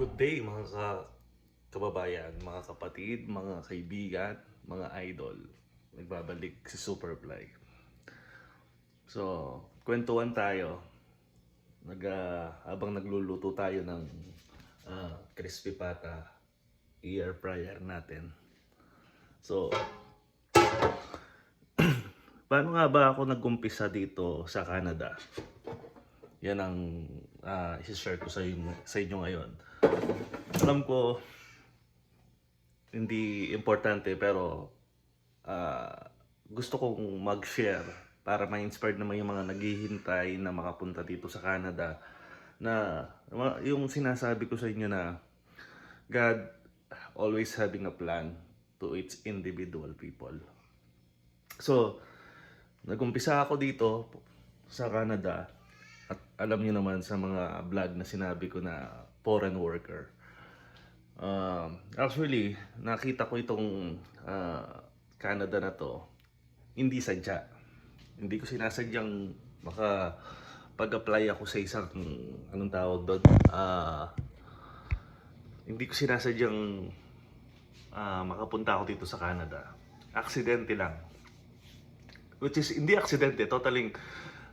Good day mga ka kababayan, mga kapatid, mga kaibigan, mga idol. Nagbabalik si Superfly. So, kwentuhan tayo. Nag, ah, habang nagluluto tayo ng ah, crispy pata air fryer natin. So, paano nga ba ako nag-umpisa dito sa Canada? Yan ang uh, isi-share ko sa inyo, sa inyo ngayon. Alam ko, hindi importante pero ah, gusto kong mag-share para ma-inspire naman yung mga naghihintay na makapunta dito sa Canada na yung sinasabi ko sa inyo na God always having a plan to its individual people. So, nagumpisa ako dito sa Canada at alam niyo naman sa mga vlog na sinabi ko na foreign worker. Um, actually, nakita ko itong ah, Canada na to, hindi sadya. Hindi ko sinasadyang maka pag-apply ako sa isang, anong tawag doon, Ah, hindi ko sinasadyang ah, makapunta ako dito sa Canada. Aksidente lang. Which is, hindi aksidente, totaling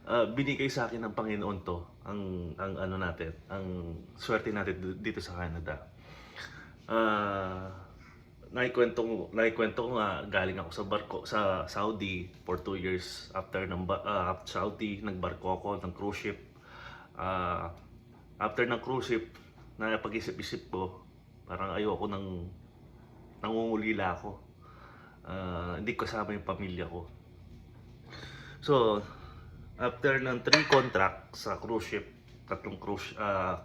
ah, binigay sa akin ng Panginoon to, ang, ang ano natin, ang swerte natin dito sa Canada. Ah, naikwento naikwento ko nga galing ako sa barko sa Saudi for two years after ng ah, after Saudi nagbarko ako ng cruise ship. Ah, after ng cruise ship, napag-isip-isip ko, parang ayoko nang nangungulila ako. Ah, hindi kasama yung pamilya ko. So, after ng three contract sa cruise ship, tatlong cruise, ah,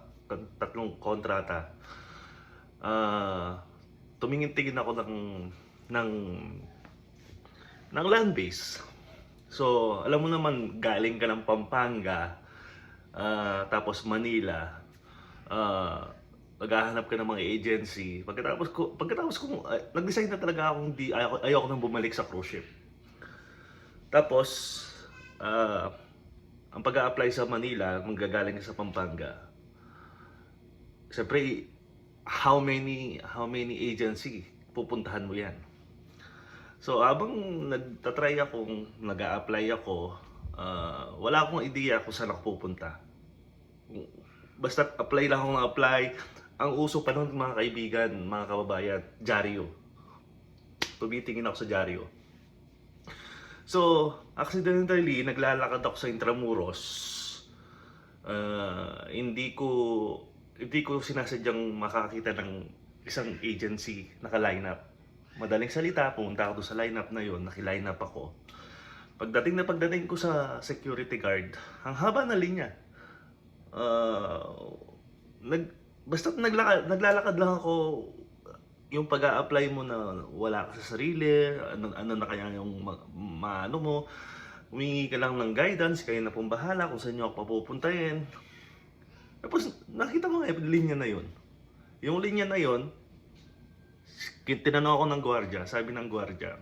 tatlong kontrata, ah, tumingin-tingin ako ng ng ng land base. So, alam mo naman galing ka ng Pampanga, ah, tapos Manila, ah, maghahanap ka ng mga agency. Pagkatapos ko, pagkatapos ko, ah, nag-decide na talaga akong di, ayoko, ayoko nang bumalik sa cruise ship. Tapos, ah, ang pag apply sa Manila, manggagaling sa Pampanga, siyempre, how many how many agency pupuntahan mo yan? So, habang nagtatry akong nag apply ako, ah, wala akong ideya kung saan ako pupunta. Basta apply lang ako ng apply. Ang uso pa nun, mga kaibigan, mga kababayan, dyaryo. Tumitingin ako sa dyaryo. So, accidentally, naglalakad ako sa Intramuros. Ah, hindi ko hindi ko sinasadyang makakita ng isang agency naka-line up. Madaling salita, pumunta ako sa lineup na yon, naki-line up ako. Pagdating na pagdating ko sa security guard, ang haba na linya. Ah, nag basta naglalakad, naglalakad lang ako yung pag apply mo na wala ka sa sarili, ano, ano na kaya yung ma, maano mo, humingi ka lang ng guidance, kayo na pong bahala kung saan nyo ako papupuntahin. Tapos nakita ko nga yung linya na yun. Yung linya na yun, tinanong ako ng gwardiya, sabi ng gwardiya,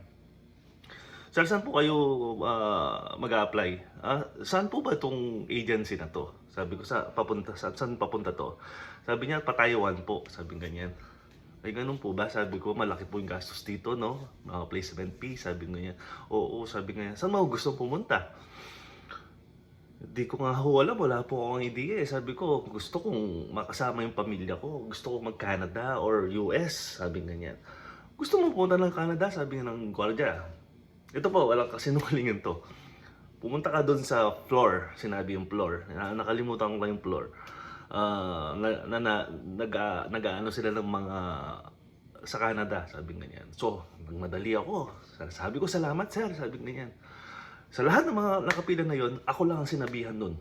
Sir, saan po kayo ah, mag-apply? Ah, saan po ba itong agency na to? Sabi ko, sa, papunta, sa, saan papunta to? Sabi niya, Patayuan po. Sabi ganyan. Ay, ganun po ba? Sabi ko, malaki po yung gastos dito, no? Mga placement fee. Sabi nga niya, oo, sabi nga niya, saan mo gusto pumunta? Di ko nga ho alam, wala po akong idea. eh. Sabi ko, gusto kong makasama yung pamilya ko. Gusto kong mag-Canada or US. Sabi nga niya. Gusto mo pumunta ng Canada? Sabi nga ng gwardiya. Ito po, walang kasinungalingan to. Pumunta ka doon sa floor, sinabi yung floor. Na, nakalimutan ko lang yung floor. Ah, na, na, na, nag, ah, nag-ano sila ng mga sa Canada, sabi nga niyan. So, nagmadali ako. Sabi ko, salamat sir, sabi nga niyan. Sa lahat ng mga nakapila na yon, ako lang ang sinabihan nun.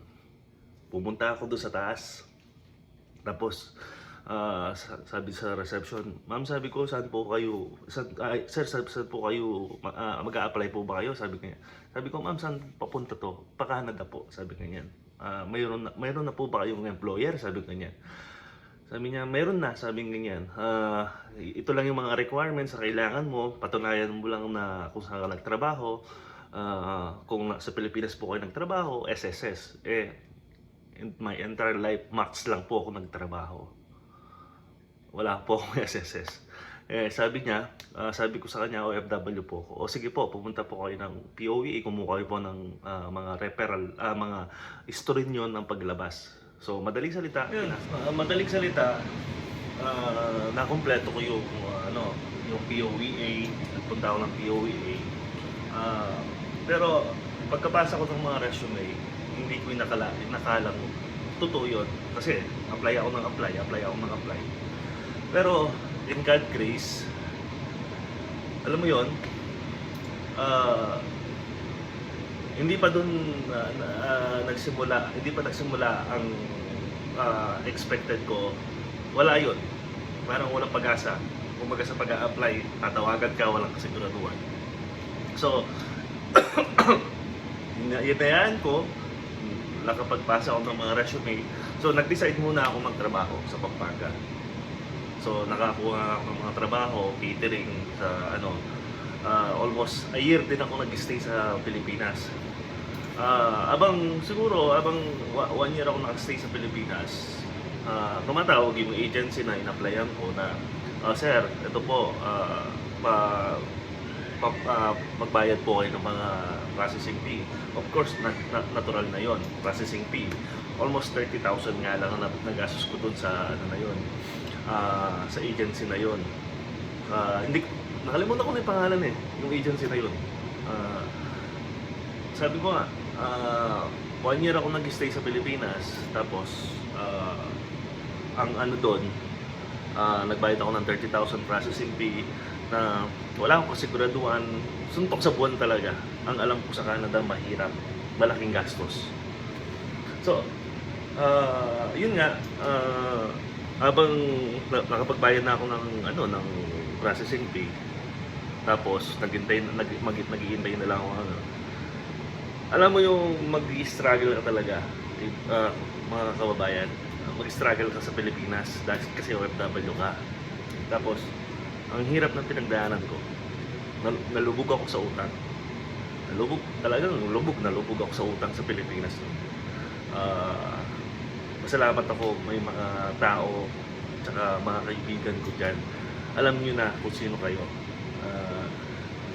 Pumunta ako doon sa taas. Tapos, sa- sabi sa reception, ma'am sabi ko, saan po kayo, saan, ay, sir, saan, po kayo, ah, mag-a-apply po ba kayo? Sabi niya. Sabi ko, ma'am, saan papunta to? Pa Canada po, sabi ko Ah, mayroon, na, mayroon na po ba kayong employer? Sabi ko niyan. Sabi niya, mayroon na, sabi nga niyan. Ah, ito lang yung mga requirements na kailangan mo. Patunayan mo lang na kung saan ka nagtrabaho. Ah, kung sa Pilipinas po kayo nagtrabaho, SSS. Eh, in my entire life, max lang po ako nagtrabaho. wala po akong SSS. Eh, sabi niya, ah, sabi ko sa kanya, OFW po ako. O sige po, pumunta po kayo ng POE, kumuha kayo po ng ah, mga referral, ah, mga history nyo ng paglabas. So, madaling salita, yun, ah, madaling salita, ah, nakompleto ko yung, ah, ano, yung POEA, nagpunta ako ng POEA. Ah, pero, pagkabasa ko ng mga resume, hindi ko inakala, inakalang totoo yun. Kasi, apply ako ng apply, apply ako ng apply. Pero, in God grace, alam mo yon ah, hindi pa dun ah, na- ah, nagsimula, hindi pa nagsimula ang ah, expected ko. Wala yon Parang walang pag-asa. Kumaga sa pag-a-apply, tatawagan ka, walang kasiguraduhan. So, inayaan ko, nakapagpasa ako ng mga resume. So, nag-decide muna ako magtrabaho sa Pampanga. So, nakakuha ako ng mga trabaho, catering sa ano, ah, almost a year din ako nag-stay sa Pilipinas. Ah, abang siguro, abang one year ako nag-stay sa Pilipinas, ah, tumatawag yung agency na in-applyan ko na, "Ah, sir, ito po, ah, pa, pa- ah, magbayad po kayo ng mga processing fee. Of course, nat- nat- natural na yon processing fee. Almost 30,000 nga lang na nagastos ko dun sa ano na yon ah, sa agency na yon. Ah, hindi nakalimutan ko na yung pangalan eh, yung agency na yon. Ah, sabi ko nga, ah, one year ako nag-stay sa Pilipinas, tapos ah, ang ano doon, ah, nagbayad ako ng 30,000 processing fee na wala akong kasiguraduhan, suntok sa buwan talaga. Ang alam ko sa Canada, mahirap, malaking gastos. So, ah, yun nga, ah, habang na- nakapagbayad na ako ng ano ng processing fee, tapos naghintay nag mag, naghihintay na lang ako ano. Alam mo yung mag-struggle ka talaga, ah, mga kababayan, mag-struggle ka sa Pilipinas dahil kasi OFW ka. Tapos, ang hirap ng pinagdaanan ko. Nal- nalubog ako sa utang. Nalubog, talagang lubog, nalubog ako sa utang sa Pilipinas. Ah, masalamat ako may mga tao tsaka mga kaibigan ko dyan. Alam niyo na kung sino kayo. Ah,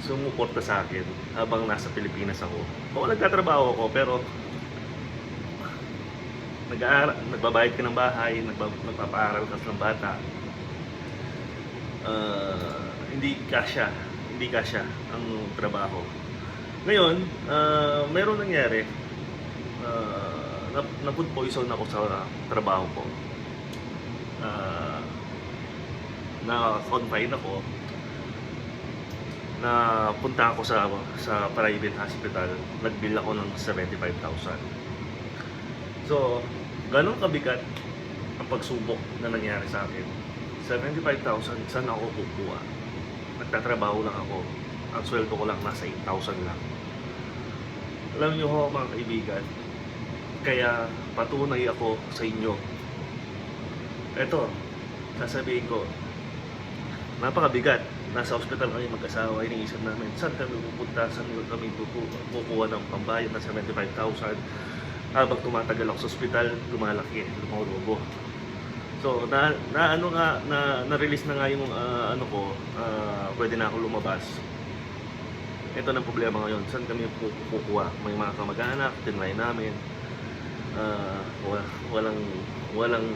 sumuporta sa akin habang nasa Pilipinas ako. Oo, nagtatrabaho ako pero nag-aaral, nagbabayad ka ng bahay, nagba, nagpapaaral ka ng bata. Ah, hindi kasya, hindi kasya ang trabaho. Ngayon, ah, mayroon nangyari. Uh, na-food poison ako sa trabaho ko. Ah, na-confine ako na punta ako sa sa private hospital, nagbill ako ng 75,000. So, ganun kabigat ang pagsubok na nangyari sa akin. 75,000, saan ako kukuha? Nagtatrabaho lang ako. Ang sweldo ko lang nasa 8,000 lang. Alam niyo ho mga kaibigan, kaya patunay ako sa inyo. Eto, sasabihin ko, napakabigat. Nasa ospital kami mag-asawa, iniisip namin, saan kami pupunta, saan kami kuku- kukuha ng pambayad ng 75,000. Habang tumatagal ako sa ospital, lumalaki, lumulubo. So, na, na ano nga, na, na-release na nga yung ah, ano ko, ah, pwede na ako lumabas. Ito na problema ngayon, saan kami ku- kukuha? May mga kamag-anak, tinry namin. Wa- walang, walang,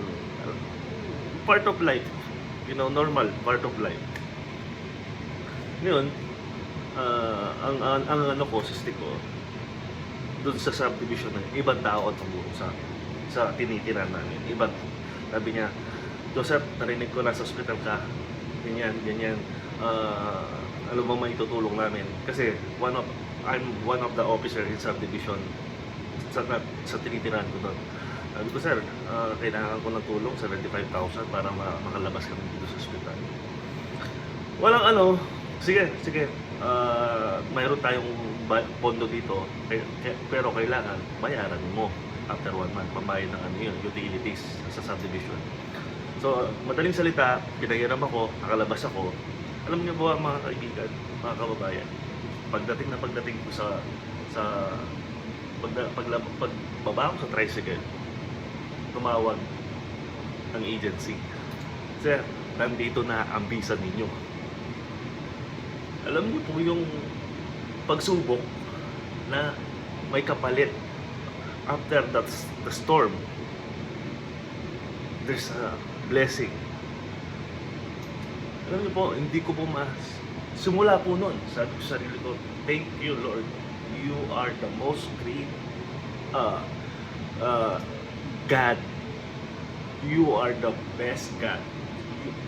part of life. You know, normal, part of life. Ngayon, ah, ang, ang, ang ano ko, sisti ko, doon sa subdivision na ibang tao ang tumulong sa akin, sa tinitira namin. Ibang, sabi niya, Joseph, narinig ko nasa hospital ka, ganyan, ganyan, ah, ano bang may tutulong namin? Kasi one of, I'm one of the officer in subdivision sa, sa tinitirahan ko doon. Sabi ko, sir, ah, kailangan ko ng tulong, 75,000 para ma- makalabas kami dito sa hospital. Walang ano, sige, sige, ah, mayroon tayong ba- pondo dito, pero kailangan bayaran mo after one month, pambayad ng ano yun, utilities sa subdivision. So, madaling salita, pinahiram ako, nakalabas ako. Alam niyo po mga kaibigan, mga kababayan, pagdating na pagdating ko sa sa pag, pag, pagbaba ko sa tricycle, tumawag ang agency. Sir, nandito na ang visa ninyo. Alam niyo po yung pagsubok na may kapalit after that the storm there's a blessing alam niyo po hindi ko po mas simula po nun sabi ko sa sarili ko thank you Lord you are the most great uh, uh, God. You are the best God. You-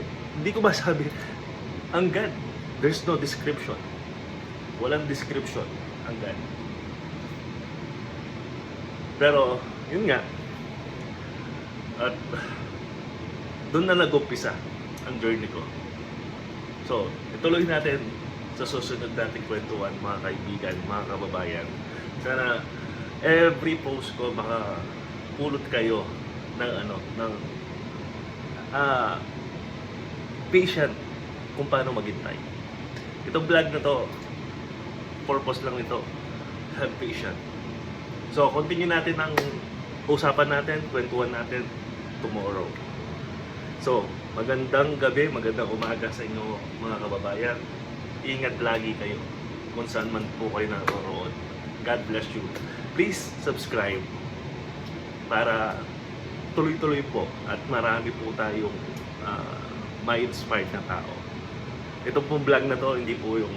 you- hindi ko masabi. Ang God there's no description. Walang description ang God. Pero yun nga. At doon na nag-umpisa ang journey ko. So ituloy natin sa susunod nating kwentuhan mga kaibigan, mga kababayan. Sana every post ko maka pulot kayo ng ano ng ah patient kung paano maghintay. Itong vlog na to purpose lang have patient so continue natin ang usapan natin kwentuhan natin tomorrow. So magandang gabi magandang umaga sa inyo mga kababayan ingat lagi kayo kung saan man po kayo naroroon God bless you please subscribe para tuloy-tuloy po at marami po tayong ah, ma-inspired na tao. Ito pong vlog na to, hindi po yung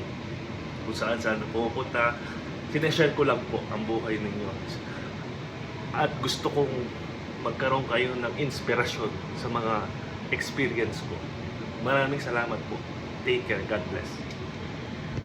kung saan saan pupunta. Sineshare ko lang po ang buhay ninyo. At gusto kong magkaroon kayo ng inspirasyon sa mga experience ko. Maraming salamat po. Take care. God bless.